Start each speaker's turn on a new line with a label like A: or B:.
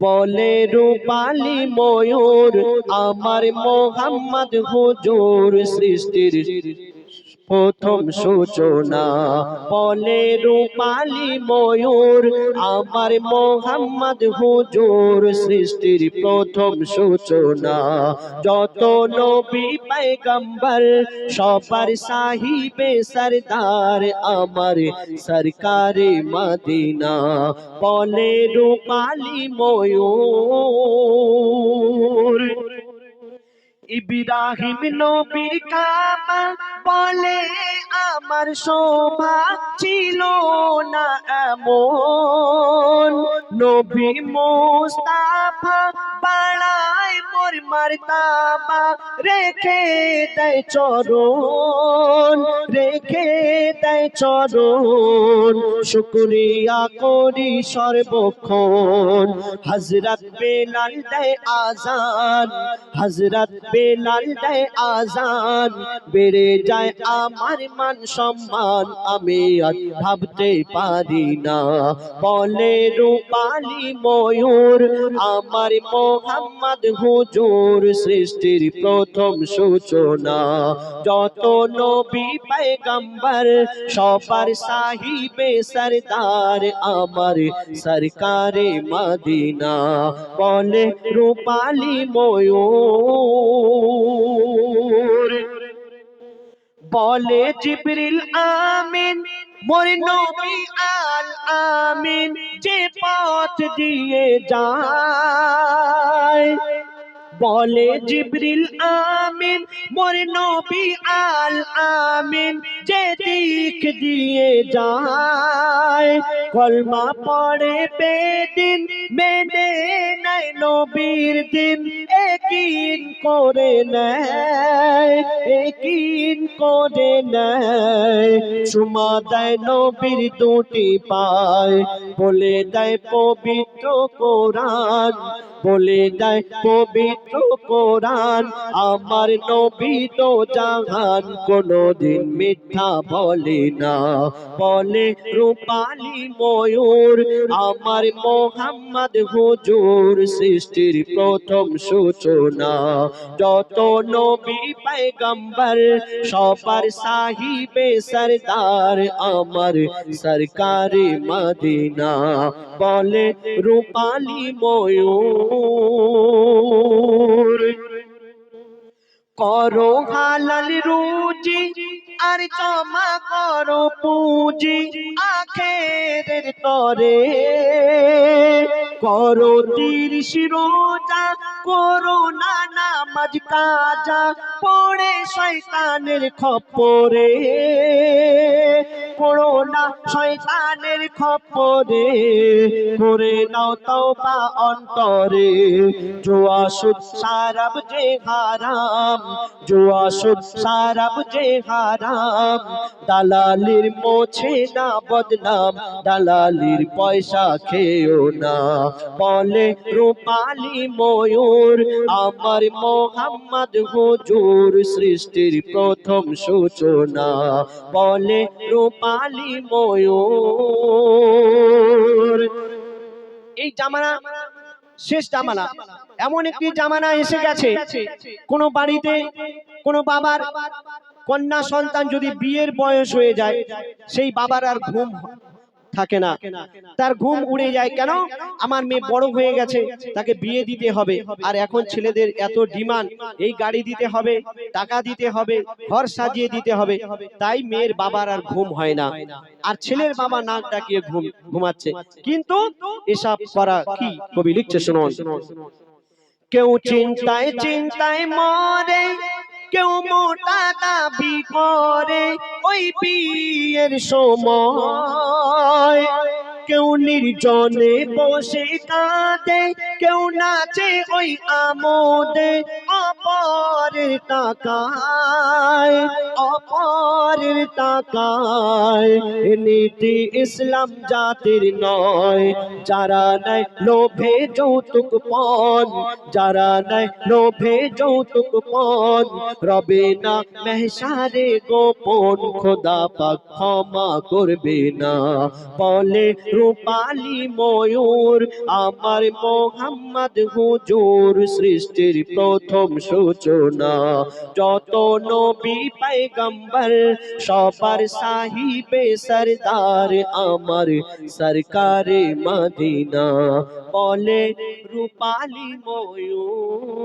A: বলে রূপালি ময়ূর আমার মোহাম্মদ হুজুর সৃষ্টির প্রথম সূচনা বলে রূপালী ময়ূর, আমার মোহাম্মদ হুজুর সৃষ্টির প্রথম সূচনা। যত নবী পেগম্বর সবার সাহিবে সরদার আমার সরকারে মদিনা। বলে রূপালী ময়ূর। ইব্রাহিম নবীর কাবা বলে আমার শোভা ছিল না এমন। নবী মোস্তাফা বাড়ায় মোর মারতাবা রেখে দেয় চরণ, রেখে দেয় চরণ। শুক্রিয়া করি সর্বক্ষণ। হজরত বেলাল দেয় আজান হজরত বেলাল দেয় আজান। বেড়ে যায় আমার মান সম্মান, আমি আর ভাবতে পারি না। বলে রূপালি ময়ূর, আমার মোহাম্মদ হুজুর হুজুর সৃষ্টির প্রথম সূচনা। যত নবী পেগম্বর সবার সাহিবে সরদার আমার সরকারে মদিনা। বলে রূপালি ময়ূর। বলে জিবরিল আমিন, মোর নবী আল আমিন, যে পথ দিয়ে যায়। বলে জিব্রিল আমিন, মোর নবী আল আমিন, যে দিক দিয়ে যায়। কলমা পড়ে বেদিন, মেনে নাই নবীর দিন একিন করে নেয় করে নেয়। সুমা দেয় নবীর দুটি পায়, বলে দেয় পবিত্র কোরআন, বলে দেয় পবিত্র কোরআন। আমার নবী তো জাহান কোনদিন মিথ্যা বলে না, বলে রূপালি ময়ূর। আমার মোহাম্মদ হুজুর সৃষ্টির প্রথম না যত নবী পায়গম্বর, সবার সাহিবে সরদার আমার সরকার মদিনা। বলে রূপালী ময়ূর, করো হালাল রুজি আর জমা করো পুঁজি আখের তরে। করো তিরিশ রোজা না নামাজ কাজা পড়ে শয়তানের খপরে। পড়ো না শয়তানের খপরে করে নাও তওবা অন্তরে। জুয়া সুদ সারাব যে হারাম। জুয়া সুদ সারাব যে হারাম। দালালির মোছে না বদনাম। দালালির পয়সা খেও না। বলে রূপালি ময়ূর, আমার মোহাম্মদ হুজুর সৃষ্টির প্রথম সূচনা। বলে রূপালি ময়ূর। এই জামানা, শেষ জামানা, এমন একটি জামানা এসে গেছে, কোন বাড়িতে কোন বাবার কন্যা সন্তান যদি বিয়ের বয়স হয়ে যায়, সেই বাবার আর ঘুম থাকে না। তার ঘুম উড়ে যায় কেন? আমার মেয়ে বড় হয়ে গেছে তাকে বিয়ে দিতে হবে। আর এখন ছেলেদের এত ডিমান্ড এই গাড়ি দিতে হবে টাকা দিতে হবে ঘর সাজিয়ে দিতে হবে। তাই মেয়ের বাবার আর ঘুম হয় না। আর ছেলের বাবা নাক ডাকিয়ে ঘুম ঘুমাচ্ছে। কিন্তু এসব করা কি? কবি লিখছে শুনুন। কেউ চিন্তায় চিন্তায় মরে কেউ মোটা দাবি করে ওই বিয়ের সময় কেউ নির্জনে বসে কাঁদে কেউ নাচে ওই আমোদে। অপরের টাকায় অপরের টাকায়। নীতি ইসলাম জাতির নয়, যারা নাই লোভে যৌতুক পণ, যারা নাই লোভে যৌতুক পণ। রবে না মেহসারে গোপন, খোদা পাক ক্ষমা করবে না। বলে রূপালী ময়ূর, আমার মোহাম্মদ হুজুর সৃষ্টির প্রথম সূচনা যত নবী পয়গম্বর সবার সাহিবে সরদার আমার সরকারে মদিনা। বলে রূপালী ময়ূর।